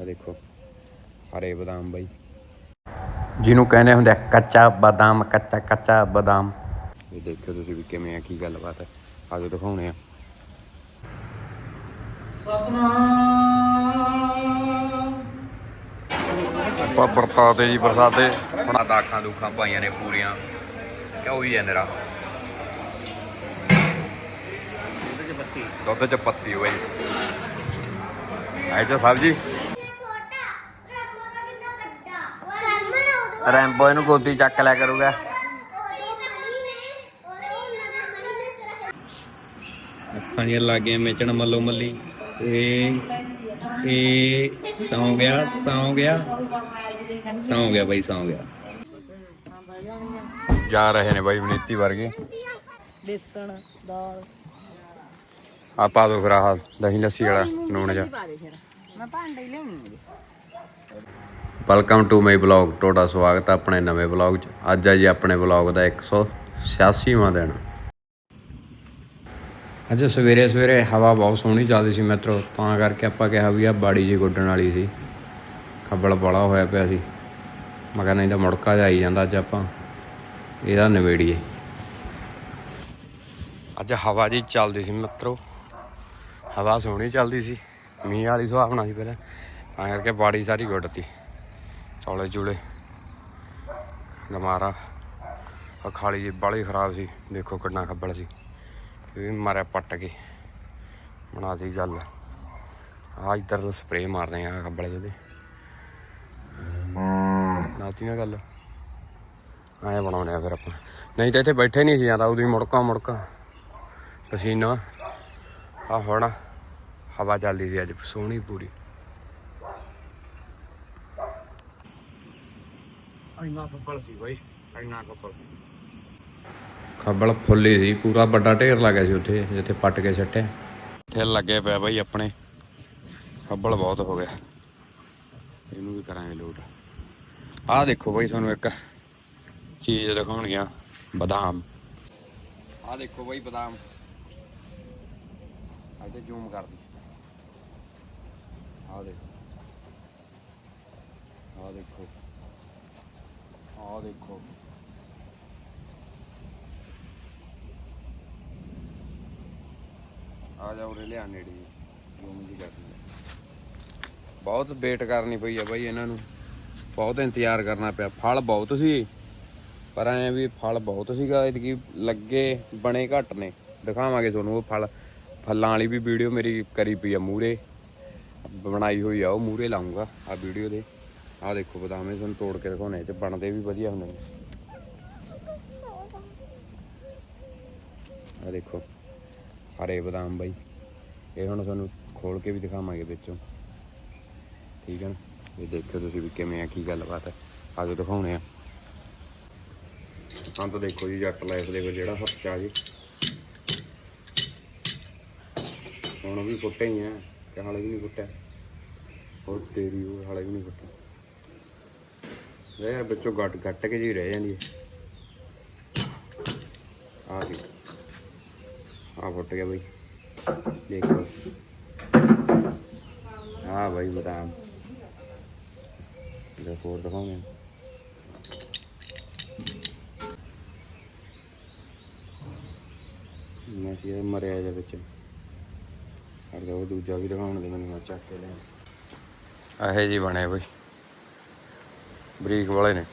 ਆ ਦੇਖੋ ਹਰੇ ਬਦਾਮ ਬਾਈ। ਜਿਹਨੂੰ ਕਹਿੰਦੇ ਹੁੰਦੇ ਆ ਕੱਚਾ ਬਦਾਮ ਕੱਚਾ ਕੱਚਾ ਬਦਾਮ। ਇਹ ਦੇਖਿਓ ਤੁਸੀਂ ਵੀ ਕਿਵੇਂ ਆ ਕੀ ਗੱਲਬਾਤ ਹੈ ਆਜੋ ਦਿਖਾਉਣੇ ਆ। ਆਪਾਂ ਬਰਸਾਤੇ ਜੀ ਬਰਸਾਤੇ ਹੁਣ ਆਹ ਦਾਖਾਂ ਦੁੱਖਾਂ ਪਾਈਆਂ ਨੇ ਪੂਰੀਆਂ। ਕਿਉਂ ਹੀ ਹੈ ਨਰਾ? ਦੁੱਧ ਚ ਪੱਤੀ। ਹੋਈ। ਆਏ ਚ ਸਬਜੀ ਰੈਂਬੋ ਇਹਨੂੰ ਗੋਦੀ ਚੱਕ ਲਿਆ ਕਰੂਗਾ। ਅੱਖਾਂ ਦੀਆਂ ਲੱਗੀਆਂ ਮੇਚਣ ਮੱਲੋ ਮੱਲੀ। ਇਹ ਇਹ ਸੌਂ ਗਿਆ ਸੌਂ ਗਿਆ। ਸੌਂ ਗਿਆ ਬਾਈ ਸੌਂ ਗਿਆ। ਜਾ ਰਹੇ ਨੇ ਬਾਈ ਵਨੀਤੀ ਵਰਗੇ। ਬੇਸਣ ਦਾਲ। ਆ ਪਾ ਦੋ ਫਿਰ ਆਹ ਦਹੀਂ ਲੱਸੀ ਵਾਲਾ ਨੂਣ ਜਾ ਮੈਂ ਭਾਂਡੇ ਹੀ ਲਿਆਉਣੀ ਵੈਲਕਮ ਟੂ ਮਾਈ ਬਲੌਗ ਤੁਹਾਡਾ ਸਵਾਗਤ ਹੈ ਆਪਣੇ ਨਵੇਂ ਬਲੌਗ 'ਚ। ਅੱਜ ਹੈ ਜੀ ਆਪਣੇ ਬਲੌਗ ਦਾ 186ਵਾਂ ਦਿਨ। ਅੱਜ ਸਵੇਰੇ ਸਵੇਰੇ ਹਵਾ ਬਹੁਤ ਸੋਹਣੀ ਚੱਲਦੀ ਸੀ ਮਿੱਤਰੋ। ਤਾਂ ਕਰਕੇ ਆਪਾਂ ਕਿਹਾ ਵੀ ਆ ਬਾੜੀ ਜੀ ਗੁੱਡਣ ਵਾਲੀ ਸੀ। ਖੱਬਲ ਬੜਾ ਹੋਇਆ ਪਿਆ ਸੀ। ਮੈਂ ਕਿਹਾ ਨਹੀਂ ਤਾਂ ਮੁੜਕਾ ਜਾਈ ਜਾਂਦਾ ਅੱਜ ਆਪਾਂ। ਇਹਦਾ ਨਵੇੜੀਏ ਅੱਜ ਹਵਾ ਜੀ ਚੱਲਦੀ ਸੀ ਮਿੱਤਰੋ। ਹਵਾ ਸੋਹਣੀ ਚੱਲਦੀ ਸੀ। ਮੀਂਹ ਵਾਲੀ ਸੁਹਾਵਣਾ ਸੀ ਪਹਿਲਾਂ। ਤਾਂ ਕਰਕੇ ਬਾੜੀ ਸਾਰੀ ਗੁੱਡਤੀ ਚੌਲੇ ਚੂਲੇ ਗਮਾਰਾ। ਆ ਖਾਲੀ ਜੀ ਬਾਲੀ ਖਰਾਬ ਸੀ। ਦੇਖੋ ਕਿੰਨਾ ਖੱਬਲ ਸੀ। ਇਹ ਵੀ ਮਾਰਿਆ ਪੱਟ ਕੇ। ਬਣਾਤੀ ਗੱਲ। ਆ ਇੱਧਰ ਸਪਰੇਅ ਮਾਰਦੇ ਆ ਖੱਬਲ ਜਿਹਦੇ। ਨਾਤੀ ਨਾ ਗੱਲ। ਐਂ ਬਣਾਉਣੇ ਆ ਫਿਰ ਆਪਾਂ। ਨਹੀਂ ਤਾਂ ਇੱਥੇ ਬੈਠੇ ਨਹੀਂ ਸੀ ਜਾਂਦਾ ਉਦੋਂ ਹੀ ਮੁੜਕਾ ਮੁੜਕਾ। ਪਸੀਨਾ। ਆ ਹੁਣ ਹਵਾ ਚੱਲਦੀ ਸੀ ਅੱਜ, ਸੋਹਣੀ ਪੂਰੀ। ਇੰਨਾ ਖੱਬਲ ਸੀ ਬਾਈ ਇੰਨਾ ਖੱਬਲ ਖੱਬਲ ਫੁੱਲੀ ਸੀ ਪੂਰਾ ਵੱਡਾ ਢੇਰ ਲੱਗਿਆ ਸੀ ਉੱਥੇ ਜਿੱਥੇ ਪੱਟ ਕੇ ਛੱਟਿਆ ਇੱਥੇ ਲੱਗੇ ਪਿਆ ਬਾਈ ਆਪਣੇ। ਖੱਬਲ ਬਹੁਤ ਹੋ ਗਿਆ। ਇਹਨੂੰ ਵੀ ਕਰਾਂਗੇ ਲੋਡ ਆਹ ਦੇਖੋ ਬਾਈ ਤੁਹਾਨੂੰ ਇੱਕ ਚੀਜ਼ ਦਿਖਾਉਣਗੀਆਂ ਬਦਾਮ। ਆਹ ਦੇਖੋ ਬਾਈ ਬਦਾਮ। ਇੱਥੇ ਜ਼ੂਮ ਕਰ ਦੀ ਆਹ ਦੇਖੋ। ਆਹ ਦੇਖੋ। ਆਹ ਦੇਖੋ। ਆ ਜਾ ਉਰੇ ਲਿਆ ਨੇੜੇ ਜ਼ੂਮ ਜੀ ਕਰ ਦਿੰਦੇ ਬਹੁਤ ਵੇਟ ਕਰਨੀ ਪਈ ਆ ਬਾਈ ਇਹਨਾਂ ਨੂੰ। ਬਹੁਤ ਇੰਤਜ਼ਾਰ ਕਰਨਾ ਪਿਆ। ਫਲ ਬਹੁਤ ਸੀ, ਪਰ ਐ ਵੀ ਫਲ ਬਹੁਤ ਸੀਗਾ, ਇਤਕੀ ਲੱਗੇ ਬਣੇ ਘੱਟ ਨੇ। ਦਿਖਾਵਾਂਗੇ ਤੁਹਾਨੂੰ ਉਹ ਫਲ। ਫਲਾਂ ਵਾਲੀ ਵੀ ਵੀਡੀਓ ਮੇਰੀ ਕਰੀ ਪਈ ਆ ਮੂਰੇ ਬਣਾਈ ਹੋਈ ਆ, ਉਹ ਮੂਰੇ ਲਾਉਂਗਾ ਆ ਵੀਡੀਓ ਦੇ। ਆਹ ਦੇਖੋ ਬਦਾਮੇ ਤੁਹਾਨੂੰ ਤੋੜ ਕੇ ਦਿਖਾਉਣੇ ਤੇ ਬਣਦੇ ਵੀ ਵਧੀਆ ਹੁੰਦੇ ਨੇ। ਆ ਦੇਖੋ, ਹਰੇ ਬਦਾਮ ਬਾਈ। ਇਹ ਹੁਣ ਤੁਹਾਨੂੰ ਖੋਲ ਕੇ ਵੀ ਦਿਖਾਵਾਂਗੇ ਵਿੱਚੋਂ। ਠੀਕ ਹੈ ਨਾ? ਇਹ ਦੇਖਿਓ ਤੁਸੀਂ ਵੀ ਕਿਵੇਂ ਆ, ਕੀ ਗੱਲਬਾਤ ਹੈ ਆਜੋ ਦਿਖਾਉਣੇ ਆ। ਹਾਂ ਤਾਂ ਦੇਖੋ ਜੀ, ਜੱਟ ਲਾਈਫ ਦੇ ਵਿੱਚ ਜਿਹੜਾ ਹੱਥ ਆ ਜੀ। ਹੁਣ ਵੀ ਫੁੱਟੇ ਹੀ ਆ ਕਿ ਹਾਲੇ ਵੀ ਨਹੀਂ ਫੁੱਟਿਆ। ਹੋਰ ਤੇਰੀ ਉਹ ਹਾਲੇ ਵੀ ਨਹੀਂ ਫੁੱਟਿਆ ਇਹ ਵਿੱਚੋਂ ਗੱਟ ਗੱਟ ਕੇ ਜੀ ਰਹਿ ਜਾਂਦੀ ਹੈ। ਆ ਜੀ ਆ ਫੁੱਟ ਗਿਆ ਬਈ। ਦੇਖੋ। ਆ ਬਈ ਬਦਾਮ। ਦੇਖੋ ਹੋਰ ਦਿਖਾਉਂਗੇ। ਮੈਂ ਸੀ ਮਰਿਆ ਜਾ ਵਿੱਚ। ਅਰ ਉਹ ਦੂਜਾ ਵੀ ਦਿਖਾਉਣ ਦੇ ਮੈਨੂੰ, ਮੈਂ ਚੱਕ ਕੇ ਲਿਆ ਆਹੇ ਜੀ ਬਣੇ ਬਈ। ਬਰੀਕ ਵਾਲੇ ਨੇ।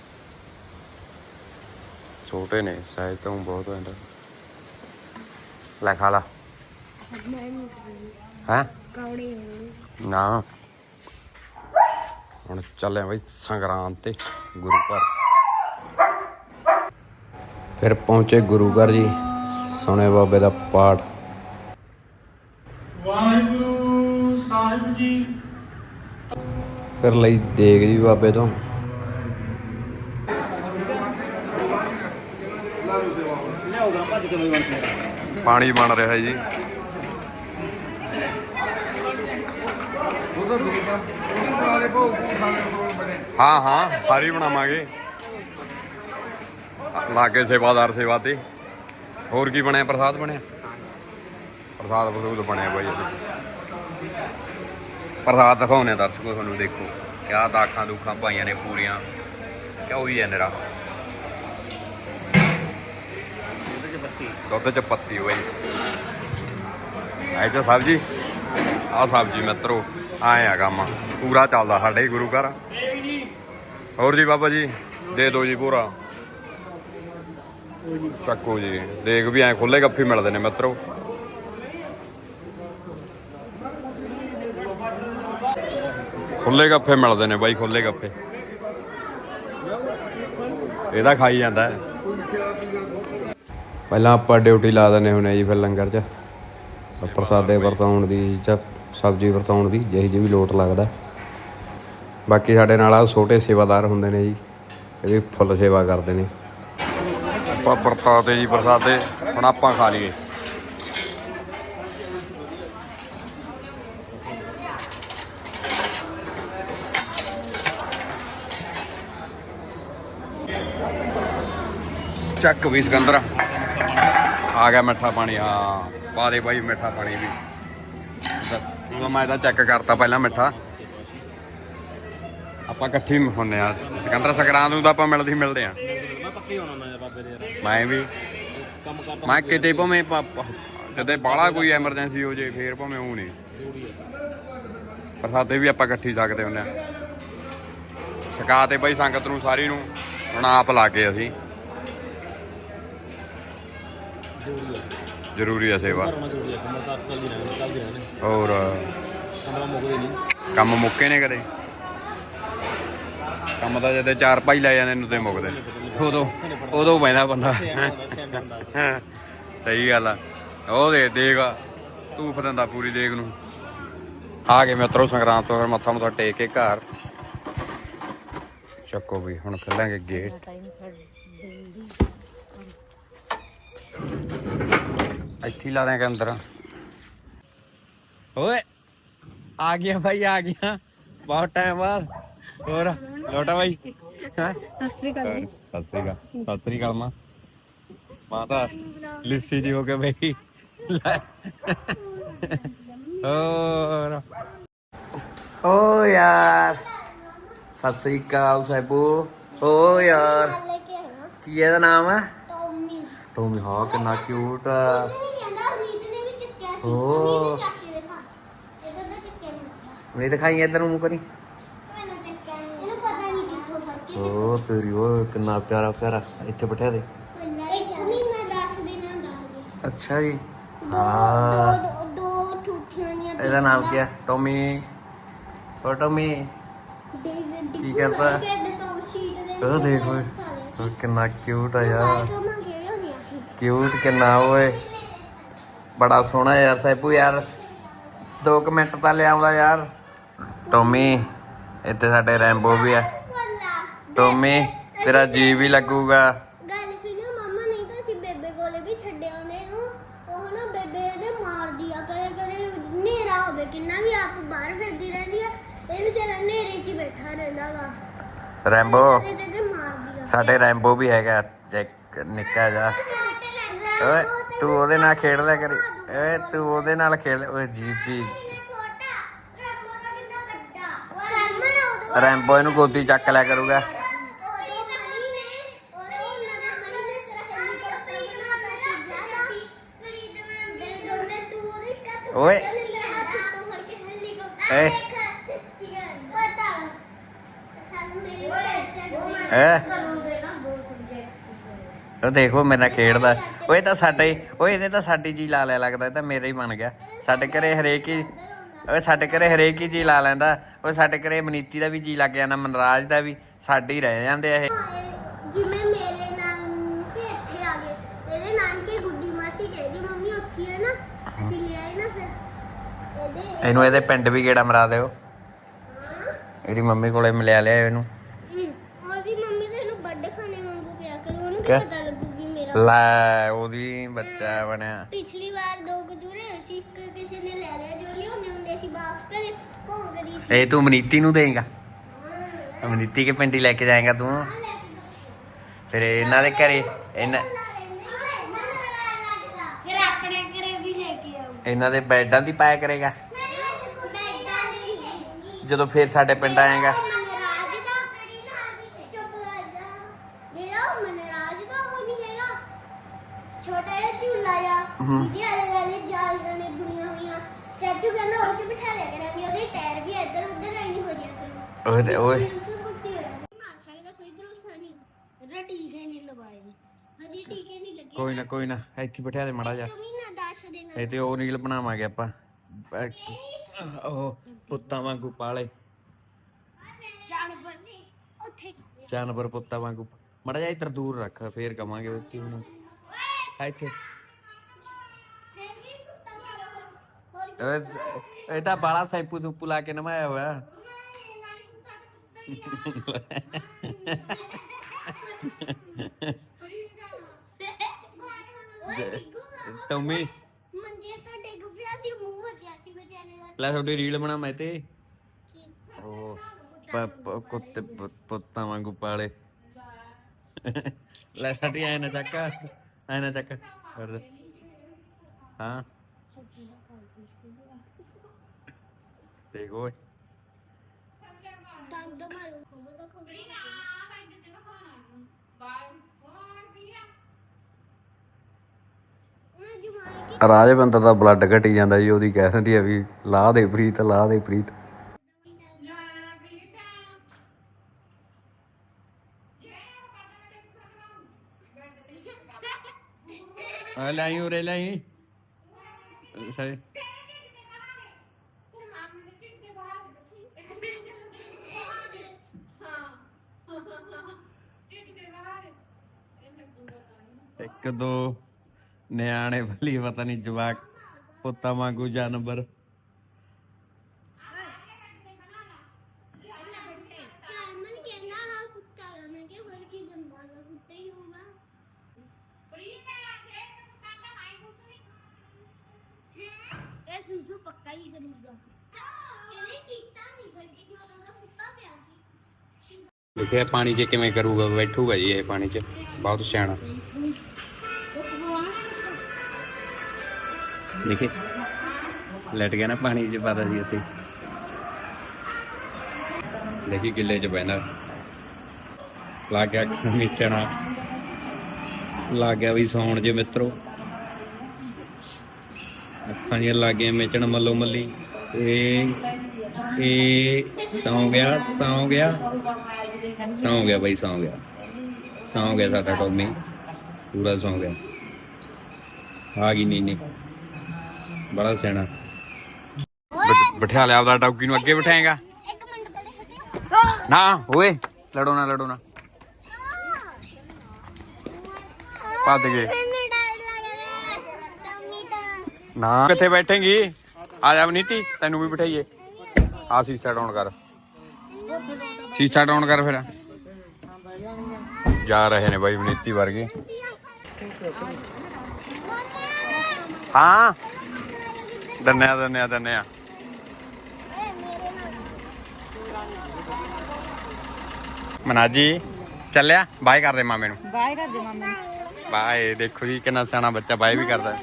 ਛੋਟੇ ਨੇ ਸਾਈਜ਼ ਤਾਂ ਬਹੁਤ ਹੁੰਦਾ ਲੈ ਖਾ ਲਾ। ਹੈ? ਨਾ। ਹੁਣ ਚੱਲੇ ਬਈ ਸੰਗਰਾਂਦ ਤੇ ਗੁਰੂ ਘਰ। ਫਿਰ ਪਹੁੰਚੇ ਗੁਰੂ ਘਰ ਜੀ ਸੁਣੇ ਬਾਬੇ ਦਾ ਪਾਠ। ਵਾਹਿਗੁਰੂ ਸਾਹਿਬ ਜੀ। ਫਿਰ ਲਈ ਦੇਗ ਜੀ ਬਾਬੇ ਤੋਂ। ਪਾਣੀ ਬਣ ਰਿਹਾ ਜੀ। ਹਾਂ ਹਾਂ ਸਾਰੀ ਬਣਾਵਾਂਗੇ। ਲਾਗੇ ਸੇਵਾਦਾਰ ਸੇਵਾ ਤੇ। ਹੋਰ ਕੀ ਬਣਿਆ? ਪ੍ਰਸਾਦ ਬਣਿਆ? ਪ੍ਰਸਾਦ ਪ੍ਰਸੂਦ ਬਣਿਆ ਬਾਈ ਪ੍ਰਸਾਦ ਦਿਖਾਉਣੇ ਦਰਸ਼ਕੋ ਤੁਹਾਨੂੰ ਦੇਖੋ। ਕਿਆ ਦਾਖਾਂ ਦੁਖਾਂ ਪਾਈਆਂ ਨੇ ਪੂਰੀਆਂ। ਕਿਆ ਹੋਈ ਹੈ ਨਰਾ। ਦੁੱਧ ਚ ਪੱਤੀ ਹੋਈ ਐ ਚ ਸਬਜੀ ਆ ਸਬਜੀ ਮਿੱਤਰੋ, ਆਏ ਆ ਕੰਮ। ਪੂਰਾ ਚੱਲਦਾ ਸਾਡੇ ਗੁਰੂ ਘਰ। ਹੋਰ ਜੀ ਬਾਬਾ ਜੀ, ਦੇ ਦਿਓ ਜੀ ਪੂਰਾ। ਚੱਕੋ ਜੀ, ਦੇਖ ਵੀ ਐ ਖੁੱਲੇ ਗੱਫੀ ਮਿਲਦੇ ਨੇ ਮਿੱਤਰੋ। ਖੁੱਲੇ ਗੱਫੇ ਮਿਲਦੇ ਨੇ ਬਾਈ ਖੁੱਲੇ ਗੱਫੇ। ਇਹਦਾ ਖਾਈ ਜਾਂਦਾ ਪਹਿਲਾਂ ਆਪਾਂ ਡਿਊਟੀ ਲਾ ਦਿੰਦੇ ਹੁੰਦੇ ਜੀ ਫਿਰ ਲੰਗਰ 'ਚ। ਪ੍ਰਸਾਦੇ ਵਰਤਾਉਣ ਦੀ ਜਾਂ ਸਬਜ਼ੀ ਵਰਤਾਉਣ ਦੀ ਜਿਹੀ ਜਿਹੀ ਵੀ ਲੋਟ ਲੱਗਦਾ। ਬਾਕੀ ਸਾਡੇ ਨਾਲ ਆ ਛੋਟੇ ਸੇਵਾਦਾਰ ਹੁੰਦੇ ਨੇ ਜੀ ਇਹ ਵੀ ਫੁੱਲ ਸੇਵਾ ਕਰਦੇ ਨੇ। ਆਪਾਂ ਵਰਤਾਤੇ ਜੀ ਪ੍ਰਸਾਦੇ ਹੁਣ ਆਪਾਂ ਖਾ ਲਈਏ। ਚੱਕ ਵੀ ਸਿਕੰਦਰ। ਆ ਗਿਆ ਮਿੱਠਾ ਪਾਣੀ, ਹਾਂ, ਪਾ ਦੇ ਬਾਈ ਮਿੱਠਾ ਪਾਣੀ ਵੀ। ਉਹ ਮੈਂ ਤਾਂ ਚੈੱਕ ਕਰਤਾ ਪਹਿਲਾਂ ਮਿੱਠਾ। ਆਪਾਂ ਇਕੱਠੀ ਹੁੰਨੇ ਆ। ਸਿਕੰਦਰ ਸਕਰਾਂ ਨੂੰ ਤਾਂ ਆਪਾਂ ਮਿਲਦੇ ਹੀ ਮਿਲਦੇ ਆ। ਮੈਂ ਪੱਕੇ ਹੋਣਾ ਮੈਂ ਬਾਬੇ ਦੇ ਯਾਰ ਮੈਂ ਵੀ। ਕੰਮ ਕਰਦਾ ਮੈਂ ਕਿਤੇ ਭਾਵੇਂ ਪ- ਜਦੇ ਬਾਹਲਾ ਕੋਈ ਐਮਰਜੈਂਸੀ ਹੋ ਜੇ, ਫੇਰ ਭਾਵੇਂ ਉਹ ਨਹੀਂ। ਪ੍ਰਸਾਦੇ ਵੀ ਆਪਾਂ ਇਕੱਠੀ ਸਕਦੇ ਹੁੰਨੇ ਆ। ਸਕਾ ਤੇ ਬਾਈ ਸੰਗਤ ਨੂੰ, ਸਾਰੀ ਨੂੰ, ਹੁਣ ਆਪ ਲਾ ਕੇ ਅਸੀਂ। ਜ਼ਰੂਰੀ ਹੈ ਸੇਵਾ। ਕਰਨਾ ਜ਼ਰੂਰੀ ਹੈ ਕੰਮ ਕਰ ਚੱਲਦੀ ਰਹਿਣੀ ਚੱਲਦੀ ਰਹਿਣੀ ਹੋਰ? ਕੰਮਰਾ ਮੁੱਕਦੇ ਨਹੀਂ। ਕੰਮ ਮੁੱਕੇ ਨੇ ਕਦੇ? ਕੰਮ ਤਾਂ ਜਦੇ ਚਾਰ ਭਾਈ ਲੈ ਜਾਂਦੇ ਨੂੰ ਤੇ ਮੁੱਕਦੇ। ਉਦੋਂ ਉਦੋਂ ਪੈਂਦਾ ਬੰਦਾ। ਸਹੀ ਗੱਲ ਆ। ਉਹ ਦੇ ਦੇਗ ਧੂਫ ਦਿੰਦਾ ਪੂਰੀ ਦੇਗ ਨੂੰ। ਆ ਗਏ ਮਿੱਤਰੋ ਸੰਗਰਾਂਦ ਤੋਂ ਫਿਰ ਮੱਥਾ ਮੁੱਥਾ ਟੇਕ ਕੇ ਘਰ। ਚੱਕੋ ਵੀ ਹੁਣ ਖੋਲਾਂਗੇ ਗੇਟ ਟਾਈਮ ਜਲਦੀ ਇੱਥੇ ਲਾ ਦਿਆਂਗੇ ਅੰਦਰ। ਓਏ ਆ ਗਿਆ ਭਾਈ ਆ ਗਿਆ। ਬਹੁਤ ਟਾਈਮ ਬਾਅਦ। ਹੋਰ ਲੋਟਾ ਭਾਈ ਹੈਂ? ਸਤਿ ਸ੍ਰੀ ਅਕਾਲ ਸਤਿ ਸ੍ਰੀ ਅਕਾਲ ਸਤਿ ਸ੍ਰੀ ਅਕਾਲ ਮਾਂ। ਮਾਤਾ ਲਿੱਸੀ ਜੀ ਹੋ ਕੇ ਬਈ। ਹੋਰ। ਓ ਯਾਰ ਸਤਿ ਸ੍ਰੀ ਅਕਾਲ ਸੈਬੂ। ਓ ਯਾਰ ਕੀ ਇਹਦਾ ਨਾਮ ਹੈ? ਟੌਮੀ। ਟੋਮੀ ਹਾਂ ਕਿੰਨਾ ਕਿਊਟ ਆ ਕੁਛ ਨਹੀਂ ਕਹਿੰਦਾ ਰੀਤ ਨੇ ਵੀ ਚੱਕਿਆ ਸੀ ਇਹਦਾ ਤਾਂ ਚੱਕਿਆ ਨਹੀਂ ਨਹੀਂ ਦਿਖਾਈ ਇੱਧਰ ਨੂੰ ਮੂੰਹ ਕਰੀ। ਮੈਨੂੰ ਚੱਕਿਆ ਨਹੀਂ ਇਹਨੂੰ ਪਤਾ ਨਹੀਂ ਕਿੱਥੋਂ ਫੜ ਕੇ ਓ ਤੇਰੀ ਓ ਕਿੰਨਾ ਪਿਆਰਾ ਪਿਆਰਾ। ਇੱਥੇ ਬਿਠਾ ਦੇ। ਇੱਕ ਮਹੀਨਾ 10 ਦਿਨਾਂ ਦਾ ਹਜੇ। ਅੱਛਾ ਜੀ। ਦੋ ਹਾਂ। ਦੋ ਦੋ ਠੂਠੀਆਂ ਦੀਆਂ ਇਹਦਾ ਨਾਮ ਕੀ ਹੈ ਟੋਮੀ। ਓ ਟੋਮੀ। ਡਿੱਗ ਡਿੱਗ ਕੀ ਕਰਦਾ? ਤੋਂ ਸ਼ੀਟ ਦੇ ਉਹ ਦੇਖ ਓਏ। ਕਿੰਨਾ ਕਿਊਟ ਆ ਯਾਰ। ਬਾਈਕ ਮਾਂ ਖੇਡ ਹੋਣੀ ਸੀ। ਕਿਊਟ ਕਿੰਨਾ ਓਏ। ਬੜਾ ਸੋਹਣਾ ਯਾਰ ਸੈਪੂ ਯਾਰ। 2 ਮਿੰਟ ਤਾਂ ਲਿਆਉਂਦਾ ਯਾਰ। ਟੋਮੀ ਇੱਥੇ ਸਾਡੇ ਰੈਂਬੋ ਵੀ ਆ। ਟੋਮੀ ਤੇਰਾ ਜੀ ਵੀ ਲੱਗੂਗਾ। ਗੱਲ ਸੁਣਿਓ ਮਮਾ ਨਹੀਂ ਤਾਂ ਅਸੀਂ ਬੇਬੇ ਕੋਲੇ ਵੀ ਛੱਡਿਆ ਉਹਨੇ ਨੂੰ। ਉਹ ਨਾ ਬੇਬੇ ਇਹਦੇ ਮਾਰਦੀ ਆ ਕਦੇ ਕਦੇ ਹਨੇਰਾ ਹੋਵੇ ਕਿੰਨਾ ਵੀ ਆਪ ਬਾਹਰ ਫਿਰਦੀ ਰਹਿੰਦੀ ਆ ਇਹ ਵਿਚਾਰਾ ਹਨੇਰੇ 'ਚ ਹੀ ਬੈਠਾ ਰਹਿੰਦਾ ਵਾ। ਰੈਂਬੋ ਸਾਡੇ ਰੈਂਬੋ ਵੀ ਹੈਗਾ ਚੈੱਕ ਨਿੱਕਾ ਜਿਹਾ। ਓਏ। ਤੂੰ ਉਹਦੇ ਨਾਲ ਖੇਡ ਲਿਆ ਕਰੀ। ਓਏ ਤੂੰ ਉਹਦੇ ਨਾਲ ਖੇਡ ਓਏ ਜੀਪੀ। ਰੈਂਬੋ ਇਹਨੂੰ ਗੋਦੀ ਚੱਕ ਲਿਆ ਕਰੂਗਾ। ਓਏ। ਏ। ਐ ਉਹ ਦੇਖੋ ਮੇਰਾ ਖੇਡਦਾ। ਓਏ ਤਾਂ ਸਾਡਾ ਓਏ ਇਹਨੇ ਤਾਂ ਸਾਡੀ ਜੀ ਲਾ ਲਿਆ ਲੱਗਦਾ ਇਹ ਤਾਂ ਮੇਰਾ ਹੀ ਬਣ ਗਿਆ। ਸਾਡੇ ਘਰੇ ਹਰੇਕ ਹੀ ਓਏ ਸਾਡੇ ਘਰੇ ਹਰੇਕ ਹੀ ਜੀ ਲਾ ਲੈਂਦਾ। ਓਏ ਸਾਡੇ ਘਰੇ ਮਨੀਤੀ ਦਾ ਵੀ ਜੀ ਲੱਗ ਜਾਂਦਾ ਮਨਰਾਜ ਦਾ ਵੀ ਸਾਡੇ ਹੀ ਰਹਿ ਜਾਂਦੇ ਆ ਇਹ। ਜਿਵੇਂ ਮੇਰੇ ਨਾਨਕੇ ਇੱਥੇ ਆ ਗਏ ਇਹਦੇ ਨਾਨਕੇ ਗੁੱਡੀ ਮਾਸੀ ਕਹਿੰਦੀ ਮੰਮੀ ਉੱਥੇ ਹੀ ਹੈ ਨਾ ਅਸੀਂ ਲੈ ਆਏ ਨਾ ਫਿਰ। ਇਹਦੇ ਇਹਨੂੰ ਇਹਦੇ ਪਿੰਡ ਵੀ ਗੇੜਾ ਮਰਾ ਦਿਓ। ਇਹਦੀ ਮੰਮੀ ਕੋਲੇ ਮਿਲਿਆ ਲਿਆ ਇਹਨੂੰ। ਉਹਦੀ ਮੰਮੀ ਤਾਂ ਇਹਨੂੰ ਵੱਡੇ ਖਾਣੇ ਵਾਂਗੂ ਪਿਆ ਕਰੂ ਉਹਨੂੰ ਕੀ ਕਿਆ? ਪਤਾ ਮੇਰਾ ਲੈ ਉਹਦੀ ਬੱਚਾ ਬਣਿਆ। ਪਿਛਲੀ ਵਾਰ ਦੋ ਕਦੂਰੇ ਸੀ ਇੱਕ ਕਿਸੇ ਨੇ ਲੈ ਲਿਆ ਜੋ ਲਿਆਉਂਦੇ ਹੁੰਦੇ ਸੀ ਵਾਪਸ ਘਰੇ ਭੌਂਕਦੀ ਸੀ। ਇਹ ਤੂੰ ਮਨੀਤੀ ਨੂੰ ਦੇਂਗਾ? ਹਾਂ। ਮਨੀਤੀ ਕੇ ਪਿੰਡ ਲੈ ਕੇ ਜਾਏਗਾ ਤੂੰ? ਫਿਰ ਇਹਨਾਂ ਦੇ ਘਰੇ ਇਹਨਾਂ ਫਿਰ ਆਪਣੇ ਘਰੇ ਵੀ ਲੈ ਕੇ ਆਉ ਇਹਨਾਂ ਦੇ ਬੈਡਾਂ ਦੀ ਪਾਇਆ ਕਰੇਗਾ? ਜਦੋਂ ਫੇਰ ਸਾਡੇ ਪਿੰਡ ਆਏਗਾ ਮਨਰਾਜ ਦਾ ਚੁੱਪ ਕਰ ਜਾ ਜਿਹੜਾ ਉਹ ਮਨਰਾਜ ਦਾ ਉਹ ਨਹੀਂ ਹੈਗਾ ਛੋਟਾ ਜਿਹਾ ਝੂਲਾ ਜਿਹਾ ਜਿਹਦੇ ਆਲੇ ਦੁਆਲੇ ਜਾਲੀਆਂ ਨੇ ਬੁਣੀਆਂ ਹੋਈਆਂ। ਚਾਚੂ ਕਹਿੰਦਾ ਉਹ ਚ ਬਿਠਾ ਲਿਆ ਕਰਾਂਗੇ ਉਹਦੇ ਟਾਇਰ ਵੀ ਇੱਧਰ ਉੱਧਰ ਨਹੀਂ ਹੋ ਜਾਂਦੇ ਓਏ ਤੇ ਓਏ। ਮਾਸ਼ਾ ਦਾ ਕੋਈ ਭਰੋਸਾ ਨਹੀਂ। ਉਹਦਾ ਟੀਕੇ ਨਹੀਂ ਲਵਾਏ। ਹਜੇ ਟੀਕੇ ਨਹੀਂ ਲੱਗੇ। ਕੋਈ ਨਾ ਕੋਈ ਨਾ ਇੱਥੇ ਬਿਠਾ ਦੇ ਮੜਾ ਜਾ ਕਮੀ ਨਾ ਦਾਸ਼ ਦੇਣਾ ਇਹ ਤੇ ਉਹ ਰੀਲ ਬਣਾਵਾਂਗੇ ਆਪਾਂ। ਅਹ ਉਹ ਪੁੱਤਾਂ ਵਾਂਗੂ ਪਾਲੇ। ਜਾਨਵਰ ਉੱਥੇ ਜਾਨਵਰ ਪੁੱਤਾਂ ਵਾਂਗੂ। ਮੜਾ ਜਾ ਇੱਧਰ ਦੂਰ ਰੱਖ ਫੇਰ ਕਵਾਂਗੇ ਕਿਉਂ ਨੂੰ ਇੱਥੇ ਹੈਗੀ ਕੁੱਤਾ ਮਾਰੋ ਹੋਰ ਇਹ ਤਾਂ ਬਾਲਾ ਸੈਂਪੂ ਸੂਪੂ ਲਾ ਕੇ ਨਵਾਇਆ ਹੋਇਆ ਟੌਮੀ ਮੰਜੇ ਤੋਂ ਡਿੱਗ ਪਿਆ ਸੀ ਮੂੰਹ ਵੱਜਿਆ ਸੀ ਦਾ ਲੈ ਤੁਹਾਡੀ ਰੀਲ ਬਣਾ ਮੈਂ ਤੇ ਉਹ ਕੁੱਤੇ ਪੁੱਤਾਂ ਵਾਂਗੂ ਪਾਲੇ ਲੈ ਸਾਡੀ ਐ ਨਾ ਚੱਕ ਚੱਕ ਕਰ ਦੇ ਹਾਂ ਓਏ ਦੰਦ ਮਾਰੂ ਮਮਾ ਦਾ ਬਲੱਡ ਘਟੀ ਜਾਂਦਾ ਜੀ ਉਹਦੀ ਕਹਿ ਦਿੰਦੀ ਆ ਵੀ ਲਾ ਦੇ ਪ੍ਰੀਤ ਲਾ ਦੇ ਪ੍ਰੀਤ। ਆ ਲੈ ਆਈ ਉਰੇ ਲੈ ਆਈ ਸਹੀ। ਇੱਕ ਦੋ ਨਿਆਣੇ ਭਲੀ ਪਤਾ ਨਹੀਂ ਜਵਾਕ ਪੁੱਤਾਂ ਵਾਂਗੂ ਜਾਨਵਰ ਕਾਰਮਨ ਕਹਿੰਦਾ ਹਾਂ ਕੁੱਤਾ ਹੈ ਮੈਂ ਕਿਹਾ ਹੋਰ ਕੀ ਬੰਦਾ ਹੈ ਕੁੱਤਾ ਹੀ ਹੋਗਾ ਇਹ ਸੁਸੂ ਪੱਕਾ ਹੀ ਕਰੂਗਾ ਇਹਨੇ ਕੀਤਾ ਨਹੀਂ ਗੱਡੀ ਜਦੋਂ ਦਾ ਕੁੱਤਾ ਪਿਆ ਸੀ ਦੇਖਿਆ ਪਾਣੀ 'ਚ ਕਿਵੇਂ ਕਰੂਗਾ ਬੈਠੂਗਾ ਜੀ ਇਹ ਪਾਣੀ 'ਚ ਬਹੁਤ ਸਿਆਣਾ। ਦੇਖੇ ਲੈਟ ਗਿਆ ਨਾ ਪਾਣੀ 'ਚ ਪਤਾ ਸੀ ਉੱਥੇ। ਦੇਖੀ ਗਿੱਲੇ 'ਚ ਬਹਿਣਾ ਲੱਗ ਗਿਆ ਨੀਚਣਾ ਲੱਗ ਗਿਆ ਵੀ ਸੌਣ ਜੇ ਮਿੱਤਰੋ। ਅੱਖਾਂ ਦੀਆਂ ਲੱਗ ਮੇਚਣ ਮੱਲੋ ਮੱਲੀ। ਇਹ ਇਹ ਸੌਂ ਗਿਆ ਸੌਂ ਗਿਆ। ਸੌਂ ਗਿਆ ਬਈ, ਸੌਂ ਗਿਆ। ਸੌਂ ਗਿਆ ਸਾਡਾ ਟੋਮੀ। ਪੂਰਾ ਸੌਂ ਗਿਆ। ਆ ਗਈ ਨੀਨੀ। ਬੜਾ ਸਿਆਣਾ। ਬਿਠਾ ਲਿਆ ਆਪਦਾ ਡੌਗੀ ਨੂੰ, ਅੱਗੇ ਬਿਠਾਏਗਾ। ਨਾ, ਓਏ, ਲੜੋ ਨਾ ਲੜੋ ਨਾ। ਭੱਜ ਗਏ। ਨਾ, ਕਿੱਥੇ ਬੈਠੇਂਗੀ? ਆ ਜਾ ਨੀਤੀ ਤੈਨੂੰ ਵੀ ਬਿਠਾਈਏ। ਆ ਸੀਸਾ ਡਾਊਨ ਕਰ। ਸੀਸਾ ਡਾਊਨ ਕਰ ਫਿਰ। ਜਾ ਰਹੇ ਨੇ ਬਾਈ ਨੀਤੀ ਵਰਗੇ। ਹਾਂ। ਦੰਨਿਆ ਦੰਨਿਆ ਦੰਨਿਆ। ਮਨਾਜੀ ਚੱਲਿਆ? ਬਾਏ ਕਰਦੇ ਮਾਮੇ ਨੂੰ। ਬਾਏ ਕਰ ਦੇ ਮਾਮੇ ਬਾਏ ਦੇਖੋ ਜੀ ਕਿੰਨਾ ਸਿਆਣਾ ਬੱਚਾ ਬਾਏ ਵੀ ਕਰਦਾ।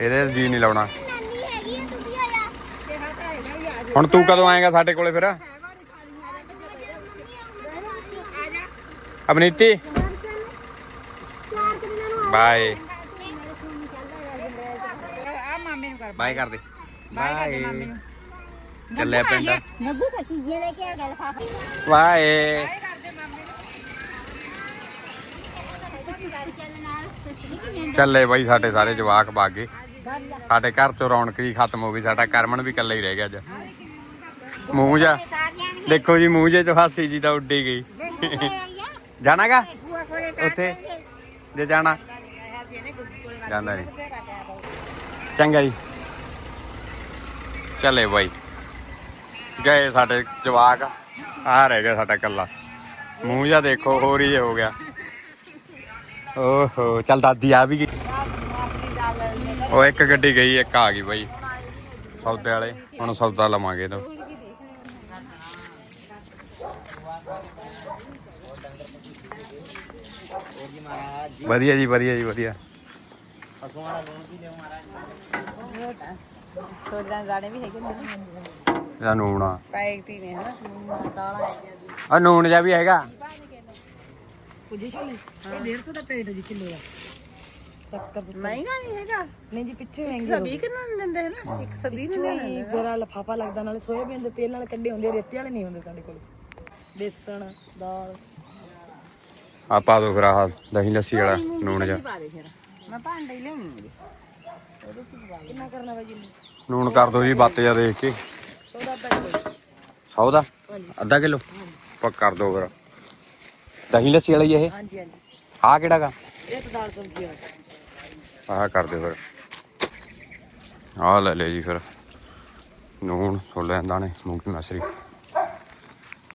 ਇਹਦੇ ਜੀ ਨਹੀਂ ਲਾਉਣਾ ਨਾਨੀ ਹੈਗੀ ਆ ਤੂੰ ਵੀ ਆ ਜਾ ਹੁਣ ਤੂੰ ਕਦੋਂ ਆਏਗਾ ਸਾਡੇ ਕੋਲੇ ਫਿਰ? ਅਬਨੀਤੀ ਬਾਏ ਆ ਮਾਮੇ ਨੂੰ ਕਰ ਬਾਏ ਕਰ ਦੇ ਬਾਏ ਚੱਲਿਆ ਪਿੰਡ। ਨੱਗੂ ਤਾਂ ਚੀਜ਼ੇ ਲੈ ਕੇ। ਆ ਗਿਆ ਲਫਾਫੇ ਬਾਏ ਚੱਲੇ ਬਾਈ ਸਾਡੇ ਸਾਰੇ ਜਵਾਕ ਬਾਗੇ। ਸਾਡੇ ਘਰ ਚੋਂ ਰੌਣਕ ਜੀ ਖਤਮ ਹੋ ਗਈ ਸਾਡਾ ਕਰਮਨ ਵੀ ਇਕੱਲਾ ਹੀ ਰਹਿ ਗਿਆ ਅੱਜ। ਮੂੰਹ ਜਾ ਦੇਖੋ ਜੀ, ਮੂੰਹ ਜੇ ਚ ਹਾਸੀ ਜੀ ਤਾਂ ਉੱਡੀ ਗਈ। ਜਾਣਾਗਾ? ਉੱਥੇ। ਜੇ ਜਾਣਾ। ਜਾਂਦਾ ਨਹੀਂ। ਚੰਗਾ ਜੀ। ਚੱਲੇ ਬਾਈ। ਗਏ ਸਾਡੇ ਜਵਾਕ। ਆ ਰਹਿ ਗਿਆ ਸਾਡਾ ਕੱਲਾ ਮੂੰਹ ਜਾ ਦੇਖੋ, ਹੋਰ ਹੀ ਹੋ ਗਿਆ। ਓਹੋ, ਚੱਲ ਦਾਦੀ ਆ ਵੀ ਗਈ। ਉਹ ਇੱਕ ਗੱਡੀ ਗਈ, ਇੱਕ ਆ ਗਈ ਬਾਈ। ਸੌਦੇ ਵਾਲੇ। ਹੁਣ ਸੌਦਾ ਲਵਾਂਗੇ ਤਾਂ ਵਧੀਆ ਜੀ ਵਧੀਆ ਜੀ ਵਧੀਆ। ਛੋਲਿਆਂ ਦੇ ਦਾਣੇ ਵੀ ਹੈਗੇ ਨੇ ਇਹਦਾ ਨੂਣ ਆ। ਪੈਕਟੀ ਨੇ ਹਨਾ ਦਾਲਾਂ ਹੈਗੀਆਂ ਜੀ ਆ ਨੂਣ ਜਿਹਾ ਵੀ ਹੈਗਾ। ਪੁੱਜੇ ਛੋਲੇ ਇਹ 150 ਦਾ ਪੇਟ ਜੀ ਕਿਲੋ ਦਾ 70 ਮਹਿੰਗਾ ਨਹੀਂ ਹੈਗਾ ਨਹੀਂ ਜੀ ਪਿੱਛੇ ਮਹਿੰਗੇ ਸਭੀ ਕਿੰਨਾ ਨੂੰ ਦਿੰਦੇ ਹਨਾ 120 ਨੂੰ ਪਿੱਛੋਂ ਹੀ ਗੋਰਾ ਲਫਾਫਾ ਲੱਗਦਾ ਨਾਲੇ ਸੋਇਆਬੀਨ ਦੇ ਤੇਲ ਨਾਲ ਕੱਢੇ ਹੁੰਦੇ ਰੇਤੇ ਵਾਲੇ ਨਹੀਂ ਹੁੰਦੇ ਸਾਡੇ ਕੋਲ। ਬੇਸਣ ਦਾਲ। ਆ ਪਾ ਦੋ ਫਿਰ ਆਹ ਦਹੀਂ ਲੱਸੀ ਵਾਲਾ ਨੂਣ ਜਿਹਾ। ਪਾ ਦੇ ਫਿਰ। ਮੈਂ ਭਾਂਡੇ ਹੀ ਲਿਆਉਣੀ ਕਿੰਨਾ ਕਰਨਾ ਬਾਈ ਜੀ? ਨੂੰ ਨੂਣ ਕਰ ਦੋ ਜੀ ਬੱਤ ਜਾ ਦੇਖ ਕੇ। ਸੌਦਾ ਅੱਧਾ ਕਿਲੋ। ਸੌ ਦਾ ਅੱਧਾ ਕਿਲੋ? ਪੱਕ ਕਰ ਦੋ ਫਿਰ। ਦਹੀਂ ਲੱਸੀ ਵਾਲਾ ਹੀ ਇਹ? ਹਾਂਜੀ ਹਾਂਜੀ। ਆ ਕਿਹੜਾ ਗਾ? ਇਹ ਤਾਂ ਦਾਲ ਸਬਜ਼ੀ ਆ। ਆਹ ਕਰ ਦਿਓ ਫਿਰ। ਆਹ ਲੈ ਲੈ ਜੀ ਫਿਰ। ਨੂਣ ਛੋਲੇ ਦਾਣੇ ਮੂੰਗੀ ਮਸਰੀ।